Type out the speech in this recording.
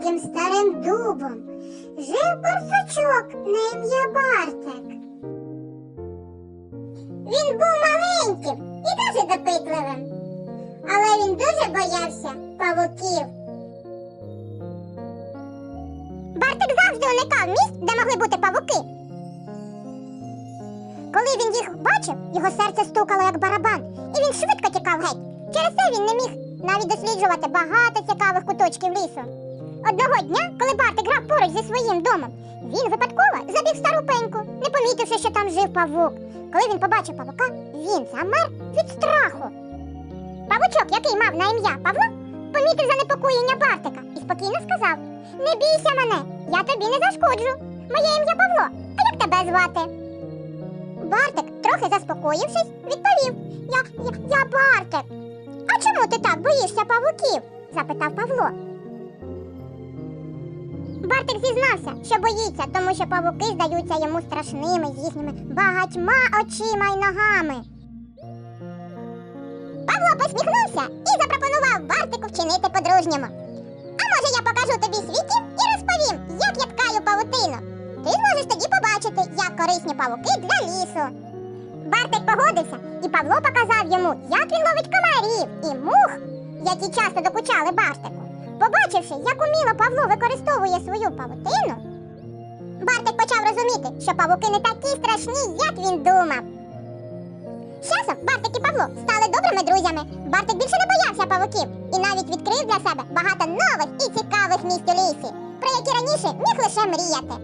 високим старим дубом жив барсучок на ім'я Бартик. Він був маленьким і дуже допитливим, але він дуже боявся павуків. Бартик завжди уникав місць, де могли бути павуки. Коли він їх бачив, його серце стукало як барабан, і він швидко тікав геть. Через це він не міг навіть досліджувати багато цікавих куточків лісу. Одного дня, коли Бартик грав поруч зі своїм домом, він випадково забіг стару пеньку, не помітивши, що там жив павук. Коли він побачив павука, він замер від страху. Павучок, який мав на ім'я Павло, помітив занепокоєння Бартика і спокійно сказав: Не бійся мене, я тобі не зашкоджу. Моє ім'я Павло, а як тебе звати? Бартик, трохи заспокоївшись, відповів: Я, я, я Бартик. А чому ти так боїшся павуків? запитав Павло. Бартик зізнався, що боїться, тому що павуки здаються йому страшними з їхніми багатьма очима й ногами. Павло посміхнувся і запропонував Бартику вчинити по-дружньому. А може я покажу тобі свій дім і розповім, як я ткаю павутину. Ти зможеш тоді побачити, як корисні павуки для лісу. Бартик погодився, і Павло показав йому, як він ловить комарів і мух, які часто докучали Бартику. Побачивши, як уміло Павло використовує свою павутину, Бартик почав розуміти, що павуки не такі страшні, як він думав. З часом Бартик і Павло стали добрими друзями. Бартик більше не боявся павуків і навіть відкрив для себе багато нових і цікавих місць у лісі, про які раніше міг лише мріяти.